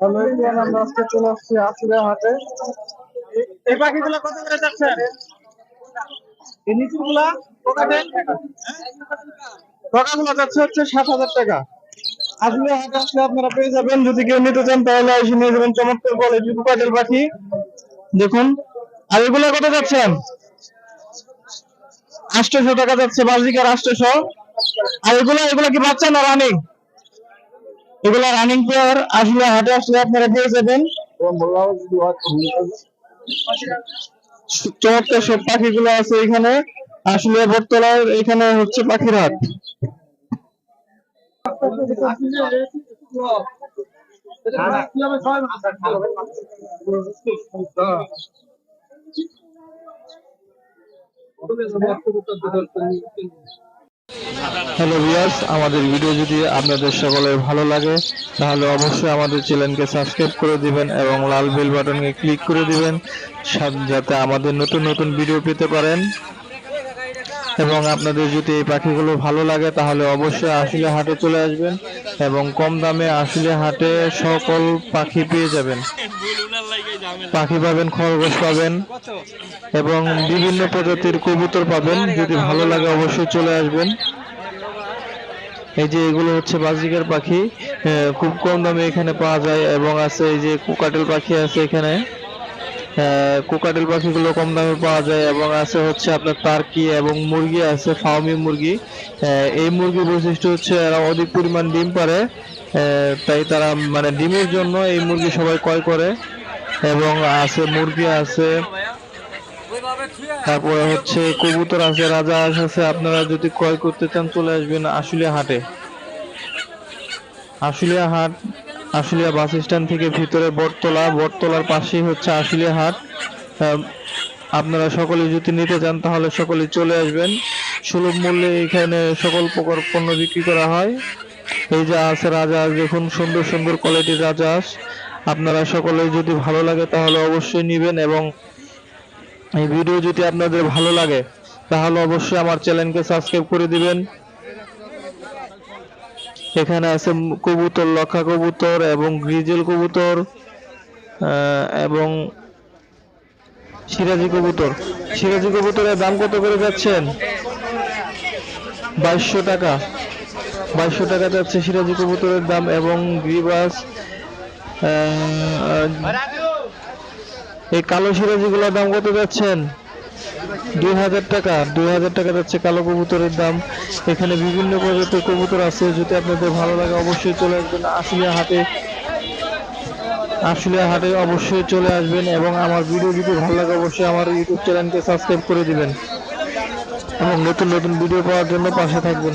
Hello everyone আমরা আজকে চলে আসছি হাটে। এই পাখিগুলো কত করে যাচ্ছেন এই নিচুগুলা কোকাটেল কোকাগুলো যাচ্ছে হচ্ছে সাত হাজার টাকা। আসলে হাটে আসলে আপনারা পেয়ে যাবেন। যদি কেউ নিতে চান তাহলে এসে নিয়ে যাবেন চমৎকার কোকাটেল পাখি। দেখুন আর এগুলো কত যাচ্ছেন? আটশোশো টাকা যাচ্ছে বাজিকার আটশোশো। আর এগুলো এগুলো কি বাচ্চা না রানিং? এগুলো রানিং পেয়ার আসলে হাটে আসলে আপনারা পেয়ে যাবেন। চমৎকার সব পাখিগুলো আছে এখানে। আসলে বটতলার এখানে হচ্ছে পাখির হাট। হ্যালো ভিউয়ার্স আমাদের ভিডিও যদি আপনাদের সকলের ভালো লাগে, তাহলে অবশ্যই আমাদের চ্যানেলকে সাবস্ক্রাইব করে দিবেন এবং লাল বেল বাটনকে ক্লিক করে দিবেন যাতে আমাদের নতুন নতুন ভিডিও পেতে পারেন। এবং আপনাদের যদি এই পাখিগুলো ভালো লাগে, তাহলে অবশ্যই আসলে হাটে চলে আসবেন এবং কম দামে আসলে হাটে সকল পাখি পেয়ে যাবেন। পাখি পাবেন, খরগোশ পাবেন এবং বিভিন্ন প্রজাতির কবুতর পাবেন। যদি ভালো লাগে, অবশ্যই চলে আসবেন। এই যে এগুলো হচ্ছে বাজিকার পাখি খুব কম দামে এখানে পাওয়া যায় এবং আছে এই যে কোকাটেল পাখি আছে এখানে। কোকাটেল পাখিগুলো কম দামে পাওয়া যায় এবং আছে হচ্ছে আপনার টার্কি এবং মুরগি আছে ফার্মি মুরগি। এই মুরগির বৈশিষ্ট্য হচ্ছে এরা অধিক পরিমাণ ডিম পারে তাই তারা মানে ডিমের জন্য এই মুরগি সবাই ক্রয় করে। এবং আছে মুরগি আছে তারপরে হচ্ছে কবুতর আছে, রাজা হাঁস আছে, আপনারা যদি ক্রয় করতে চান চলে আসবেন আশুলিয়া হাটে। আশুলিয়া হাট, আশুলিয়া বাস স্ট্যান্ড থেকে ভিতরে বটতলা, বটতলার পাশেই হচ্ছে আশুলিয়া হাট। আপনারা সকলে যদি নিতে চান তাহলে সকলে চলে আসবেন। সুলভ মূল্যে এখানে সকল প্রকার পণ্য বিক্রি করা হয়। এই যে আছে রাজহাঁস দেখুন সুন্দর সুন্দর কোয়ালিটির রাজহাঁস আপনারা সকলে যদি ভালো লাগে তাহলে অবশ্যই নেবেন এবং এই ভিডিও যদি আপনাদের ভালো লাগে, তাহলে অবশ্যই আমার চ্যানেলকে সাবস্ক্রাইব করে দিবেন। এখানে আছে কবুতর, লক্ষা কবুতর এবং গ্রিজেল কবুতর এবং সিরাজি কবুতর। সিরাজি কবুতরের দাম কত করে যাচ্ছেন? বাইশশো টাকা। বাইশশো টাকা যাচ্ছে সিরাজি কবুতরের দাম এবং গ্রিবাস এই কালো সিরাজিগুলোর দাম কত যাচ্ছেন? দুই হাজার টাকা, দুই হাজার টাকা যাচ্ছে কালো কবুতরের দাম। এখানে বিভিন্ন প্রজাতির কবুতর আছে, যদি আপনাদের ভালো লাগে অবশ্যই চলে আসবেন আশুলিয়া হাটে। আশুলিয়া হাটে অবশ্যই চলে আসবেন এবং আমার ভিডিও যদি ভালো লাগে অবশ্যই আমার ইউটিউব চ্যানেলকে সাবস্ক্রাইব করে দিবেন। এবং নতুন নতুন ভিডিও পাওয়ার জন্য পাশে থাকবেন।